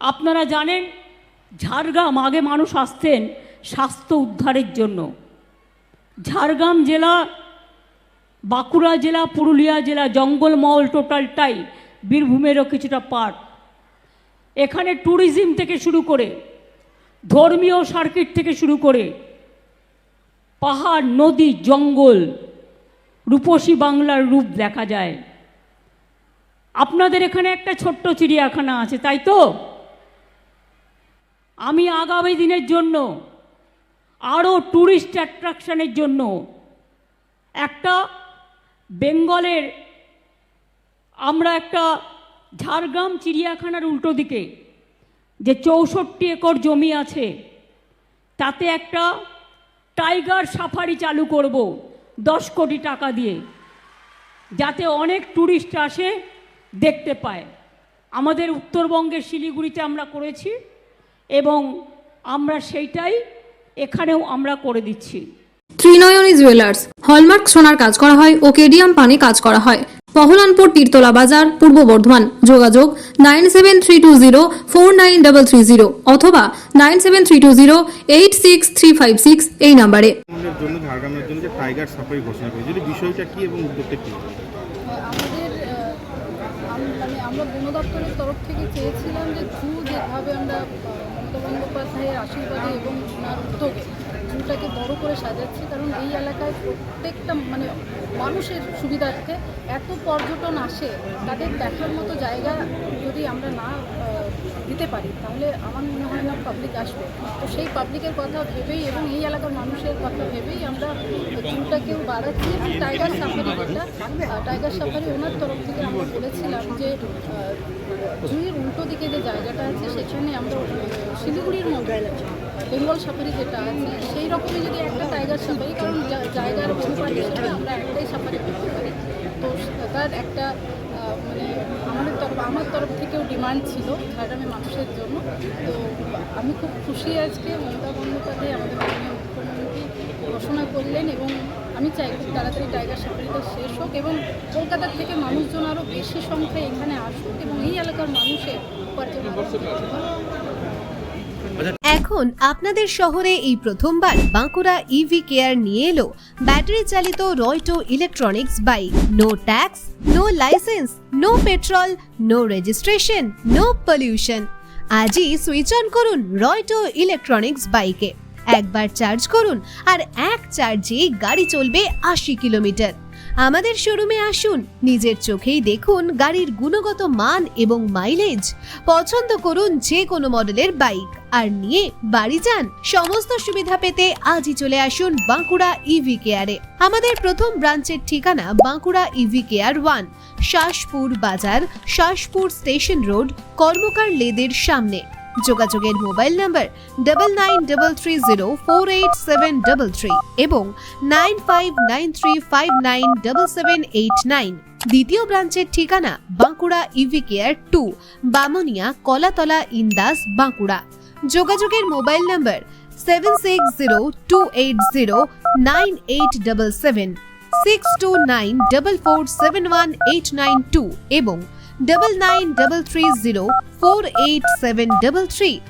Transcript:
আপনারা জানেন, ঝাড়গ্রাম আগে মানুষ আসতেন স্বাস্থ্য উদ্ধারের জন্য। ঝাড়গ্রাম জেলা, বাঁকুড়া জেলা, পুরুলিয়া জেলা, জঙ্গলমহল টোটালটাই বীরভূমেরও কিছুটা পার্ট এখানে ট্যুরিজম থেকে শুরু করে, ধর্মীয় সার্কিট থেকে শুরু করে, পাহাড়, নদী, জঙ্গল, রূপসী বাংলার রূপ দেখা যায়। আপনাদের এখানে একটা ছোট্ট চিড়িয়াখানা আছে, তাই তো? আমি আগামী দিনের জন্য আরও ট্যুরিস্ট অ্যাট্রাকশানের জন্য একটা বেঙ্গলের আমরা একটা ঝাড়গ্রাম চিড়িয়াখানার উল্টো দিকে যে চৌষট্টি একর জমি আছে, তাতে একটা টাইগার সাফারি চালু করব দশ কোটি টাকা দিয়ে, যাতে অনেক ট্যুরিস্ট আসে দেখতে পায়। আমাদের উত্তরবঙ্গের শিলিগুড়িতে আমরা করেছি এবং আমরা সেইটাই এখানেও আমরা করে দিচ্ছি। ত্রিনয়নী জুয়েলার্স হলমার্ক সোনার কাজ করা হয় ও কেডিয়াম পানে কাজ করা হয়। পহলানপুর তীরতলা বাজার পূর্ব বর্ধমান। যোগাযোগ nine seven three two zero four nine double three zero অথবা nine seven three two zero eight six three five six এই নাম্বারে। জন্য ঝাড়গ্রামের জন্য যে টাইগার সাফারি ঘোষণা বিষয়টা কি এবং উদ্যোগটা কি আমাদের আহ, আম- মানে আমরা বন দপ্তরের তরফ থেকে চেয়েছিলাম যে জু যেভাবে আমরা মমতা বন্দ্যোপাধ্যায়ের আশীর্বাদে এবং ওনার উদ্যোগে জুটাকে বড় করে সাজাচ্ছি, কারণ এই এলাকায় প্রত্যেকটা মানে মানুষের সুবিধার্থে এত পর্যটন আসে, তাদের দেখার মতো জায়গা যদি আমরা না দিতে পারি, তাহলে আমার মনে হয় না পাবলিক আসবে। তো সেই পাবলিকের কথা ভেবেই এবং এই এলাকার মানুষের কথা ভেবেই আমরা জুটাকেও বাড়াচ্ছি এবং টাইগার সাফারি যেটা টাইগার সাফারি ওনার তরফ থেকে আমরা বলেছিলাম যে জুয়ের উল্টো দিকে যে জায়গাটা আছে, সেখানে আমরা শিলিগুড়ির মধ্যে বেঙ্গল সাফারি যেটা আছে, সেই রকমই যদি একটা টাইগার সাফারি কারণ জায়গার অনুপাত আমরা একটাই সাফারি করতে পারি। তো তার একটা মানে আমাদের তরফ, আমার তরফ থেকেও ডিমান্ড ছিল ঝাড়গ্রামের মানুষের জন্য তো আমি খুব খুশি আজকে মমতা বন্দ্যোপাধ্যায় আমাদের মাননীয় মুখ্যমন্ত্রী ঘোষণা করলেন এবং আমি চাই খুব তাড়াতাড়ি টাইগার সাফারিটা শেষ হোক এবং কলকাতার থেকে মানুষজন আরও বেশি সংখ্যায় এখানে আসুক এবং এই এলাকার মানুষের উপার্জন। এখন আপনাদের শহরে এই প্রথমবার বাঁকুড়া ইভি কেয়ার নিয়ে এলো ব্যাটারি চালিত রয়টো electronics bike no tax no license no petrol no registration no pollution আজই সুইচ অন করুন রয়টো ইলেকট্রনিক্স বাইকে একবার চার্জ করুন আর এক চার্জে গাড়ি চলবে আশি কিলোমিটার। আমাদের শোরুমে আসুন, নিজের চোখেই দেখুন গাড়ির গুণগত মান এবং মাইলেজ পছন্দ করুন যে কোনো মডেলের বাইক আর নিয়ে বাড়ি যান, সমস্ত সুবিধা পেতে আজই চলে আসুন বাঁকুড়া ইভি কেয়ারে আমাদের প্রথম ব্রাঞ্চের ঠিকানা Bankura EV care one Shaspur বাজার, শাসপুর স্টেশন রোড, কর্মকার লেদের সামনে। যোগাযোগের mobile number double nine double three zero four eight seven double three এবং nine five nine three five nine double seven eight nine দ্বিতীয় ব্রাঞ্চের ঠিকানা Bankura EV care two Bamunia, Kalatala, Indas, Bankura. যোগাযোগের mobile number seven six zero two eight zero nine eight double seven six two nine double four seven one eight nine two এবং double nine double three zero four eight seven double three.